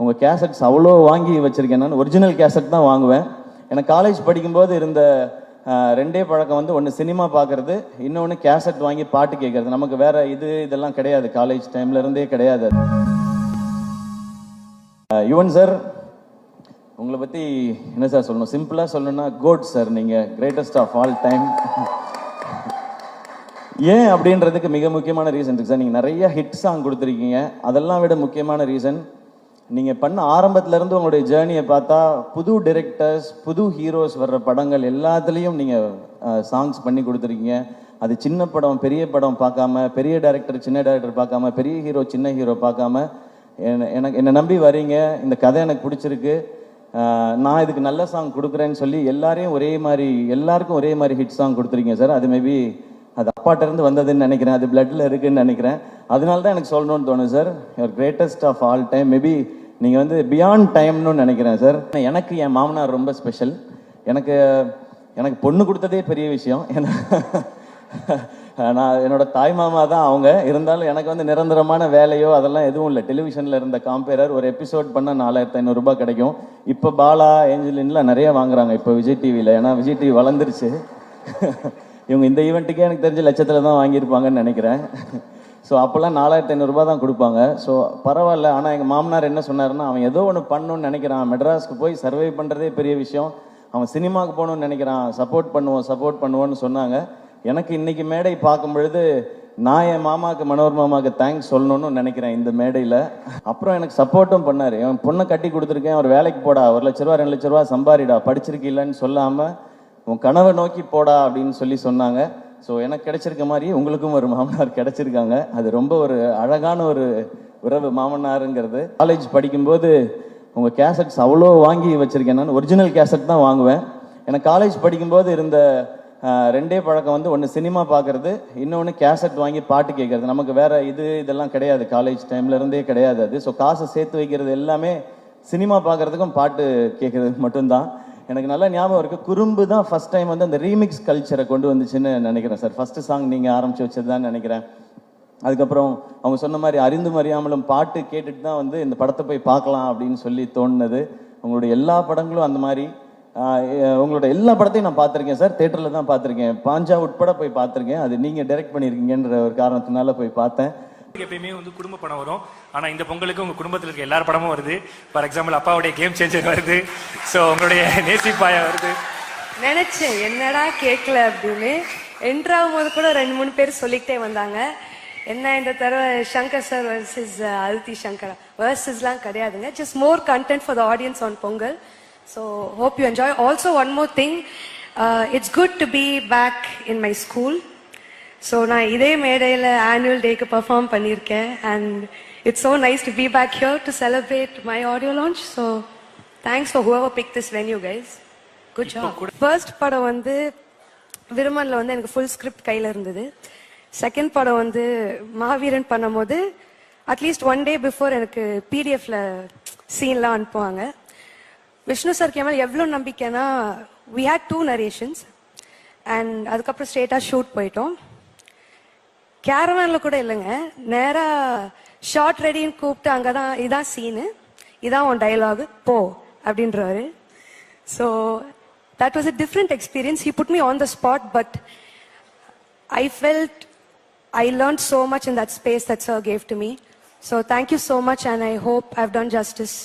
உங்கள் கேசட்ஸ் அவ்வளோ வாங்கி வச்சுருக்கேன். நான் ஒரிஜினல் கேசட் தான் வாங்குவேன். எனக்கு காலேஜ் படிக்கும்போது இருந்த ரெண்டே பழக்கம் வந்து ஒன்று சினிமா பார்க்குறது இன்னொன்று கேசட் வாங்கி பாட்டு கேட்கறது. நமக்கு வேறு இது இதெல்லாம் கிடையாது. காலேஜ் டைம்லேருந்தே கிடையாது யுவன் சார் உங்களை பற்றி என்ன சார் சொல்லணும்? சிம்பிளாக சொல்லணும்னா கோட் சார் நீங்கள் கிரேட்டஸ்ட் ஆஃப் ஆல் டைம் ஏன் அப்படின்றதுக்கு மிக முக்கியமான ரீசன் இருக்குது சார் நீங்கள் நிறைய ஹிட் சாங் கொடுத்துருக்கீங்க. அதெல்லாம் விட முக்கியமான ரீசன் நீங்கள் பண்ண ஆரம்பத்துலேருந்து உங்களுடைய ஜேர்னியை பார்த்தா புது டிரெக்டர்ஸ் புது ஹீரோஸ் வர்ற படங்கள் எல்லாத்துலேயும் நீங்கள் சாங்ஸ் பண்ணி கொடுத்துருக்கீங்க. அது சின்ன படம் பெரிய படம் பார்க்காம பெரிய டேரக்டர் சின்ன டேரக்டர் பார்க்காம பெரிய ஹீரோ சின்ன ஹீரோ பார்க்காம என்ன- எனக்கு என்னை நம்பி வரீங்க. இந்த கதை எனக்கு பிடிச்சிருக்கு. நான் இதுக்கு நல்ல சாங் கொடுக்குறேன்னு சொல்லி எல்லாரையும் ஒரே மாதிரி எல்லாருக்கும் ஒரே மாதிரி ஹிட் சாங் கொடுத்துருக்கீங்க சார் அது மேபி அது அப்பாட்டிருந்து வந்ததுன்னு நினைக்கிறேன். அது பிளட்டில் இருக்குதுன்னு நினைக்கிறேன். அதனால தான் எனக்கு சொல்லணும்னு தோணுது sir your greatest of all time maybe நீங்கள் வந்து பியாண்ட் டைம்னு நினைக்கிறேன் சார் எனக்கு என் மாமனார் ரொம்ப ஸ்பெஷல் எனக்கு எனக்கு பொண்ணு கொடுத்ததே பெரிய விஷயம். ஏன்னா நான் என்னோட தாய் மாமா தான் அவங்க. இருந்தாலும் எனக்கு வந்து நிரந்தரமான வேலையோ அதெல்லாம் எதுவும் இல்லை. டெலிவிஷனில் இருந்த காம்பேரர் ஒரு எபிசோட் பண்ணால் நாலாயிரத்தி ஐநூறுரூபா கிடைக்கும். இப்போ பாலா ஏஞ்சலின்லாம் நிறைய வாங்குறாங்க இப்போ விஜய் டிவியில் ஏன்னா விஜய் டிவி வளர்ந்துருச்சு. இவங்க இந்த ஈவெண்ட்டுக்கே எனக்கு தெரிஞ்ச லட்சத்தில் தான் வாங்கியிருப்பாங்கன்னு நினைக்கிறேன். ஸோ அப்போல்லாம் நாலாயிரத்தி ஐநூறுரூபா தான் கொடுப்பாங்க. ஸோ பரவாயில்ல. ஆனால் எங்கள் மாமனார் என்ன சொன்னாருன்னா அவன் ஏதோ ஒன்று பண்ணணும்னு நினைக்கிறான். மெட்ராஸ்க்கு போய் சர்வை பண்ணுறதே பெரிய விஷயம். அவன் சினிமாவுக்கு போகணும்னு நினைக்கிறான். சப்போர்ட் பண்ணுவோம் சப்போர்ட் பண்ணுவோன்னு சொன்னாங்க. எனக்கு இன்றைக்கி மேடை பார்க்கும் பொழுது நான் என் மாமாவுக்கு மனோர் மாமாவுக்கு தேங்க்ஸ் சொல்லணும்னு நினைக்கிறேன் இந்த மேடையில். அப்புறம் எனக்கு சப்போர்ட்டும் பண்ணார். என் பொண்ணை கட்டி கொடுத்துருக்கேன். அவர் வேலைக்கு போடா. ஒரு லட்ச ரூபா ரெண்டு லட்ச ரூபா சம்பாரிடா. படிச்சிருக்கீல்லன்னு சொல்லாமல் உன் கனவை நோக்கி போடா அப்படின்னு சொல்லி சொன்னாங்க. ஸோ எனக்கு கிடைச்சிருக்க மாதிரி உங்களுக்கும் ஒரு மாமனார் கிடைச்சிருக்காங்க. அது ரொம்ப ஒரு அழகான ஒரு உறவு மாமனாருங்கிறது. காலேஜ் படிக்கும்போது உங்கள் கேசட்ஸ் அவ்வளோ வாங்கி வச்சுருக்கேன். நான் ஒரிஜினல் கேசட் தான் வாங்குவேன். எனக்கு காலேஜ் படிக்கும்போது இருந்த ரெண்டே பழக்கம் வந்து ஒன்று சினிமா பார்க்கறது இன்னொன்று கேசட் வாங்கி பாட்டு கேட்கறது. நமக்கு வேறு இது இதெல்லாம் கிடையாது. காலேஜ் டைம்ல இருந்தே கிடையாது அது. ஸோ காசை சேர்த்து வைக்கிறது எல்லாமே சினிமா பார்க்குறதுக்கும் பாட்டு கேட்குறதுக்கு மட்டும்தான். எனக்கு நல்லா ஞாபகம் இருக்குது குறும்பு தான் ஃபஸ்ட் டைம் வந்து அந்த ரீமிக்ஸ் கல்ச்சரை கொண்டு வந்துச்சுன்னு நினைக்கிறேன் சார் ஃபஸ்ட்டு சாங் நீங்கள் ஆரம்பிச்சு வச்சது தான் நினைக்கிறேன். அதுக்கப்புறம் அவங்க சொன்ன மாதிரி அறிந்து மறியாமலும் பாட்டு கேட்டுட்டு தான் வந்து இந்த படத்தை போய் பார்க்கலாம் அப்படின்னு சொல்லி தோணுனது உங்களுடைய எல்லா படங்களும் அந்த மாதிரி உங்களோட எல்லா படத்தையும் நான் பார்த்துருக்கேன் சார் தேட்டரில் தான் பார்த்துருக்கேன். பாஞ்சா உட்பட போய் பார்த்துருக்கேன். அது நீங்கள் டைரக்ட் பண்ணியிருக்கீங்கன்ற ஒரு காரணத்தினால போய் பார்த்தேன். எப்பயுமே வந்து குடும்ப படம் வரும். ஆனா இந்த பொங்கலுக்கு உங்க குடும்பத்தில் இருக்க எல்லார் படமும் வருது. ஃபார் எக்ஸாம்பிள் அப்பாவுடைய கேம் சேஞ்சர் வருது. ஸோ உங்களுடைய நேசிப்பாயா வருது. நினைச்சேன் என்னடா கேட்கல அப்படின்னு. என்ட்ரு ஆகும்போது கூட ரெண்டு மூணு பேர் சொல்லிக்கிட்டே வந்தாங்க. என்ன இந்த தடவை சங்கர் சார் வர்சஸ் அதித்தி சங்கர். வர்சஸ்லாம் கிடையாதுங்க. Just more content for the audience on Pongal so hope you enjoy also one more thing it's good to be back in my school so நான் இதே மேடையில் ஆனுவல் டேக்கு பெர்ஃபார்ம் பண்ணியிருக்கேன். And it's so nice to be back here to celebrate my audio launch so thanks for whoever pick this venue guys good job first படம் வந்து விருமன்ல வந்து எனக்கு full script கையில் இருந்தது. செகண்ட் படம் வந்து மாவீரன் பண்ணும்போது அட்லீஸ்ட் ஒன் டே பிஃபோர் எனக்கு பிடிஎஃப்ல சீன்லாம் அனுப்புவாங்க. விஷ்ணு சார் மேல எவ்வளோ நம்பிக்கைனா we had two narrations and அதுக்கப்புறம் ஸ்ட்ரெயிட்டாக ஷூட் போயிட்டோம். கேரவான்ல கூட இல்லைங்க. நேரா ஷார்ட் ரெடின்னு கூப்பிட்டு அங்கதான் இதான் சீனு இதான் உன் டயலாக் போ அப்படின்றாரு so that was a different experience he put me on the spot but I felt I learn so much in that space that's sir gave to me so thank you so much and I hope I've I've justice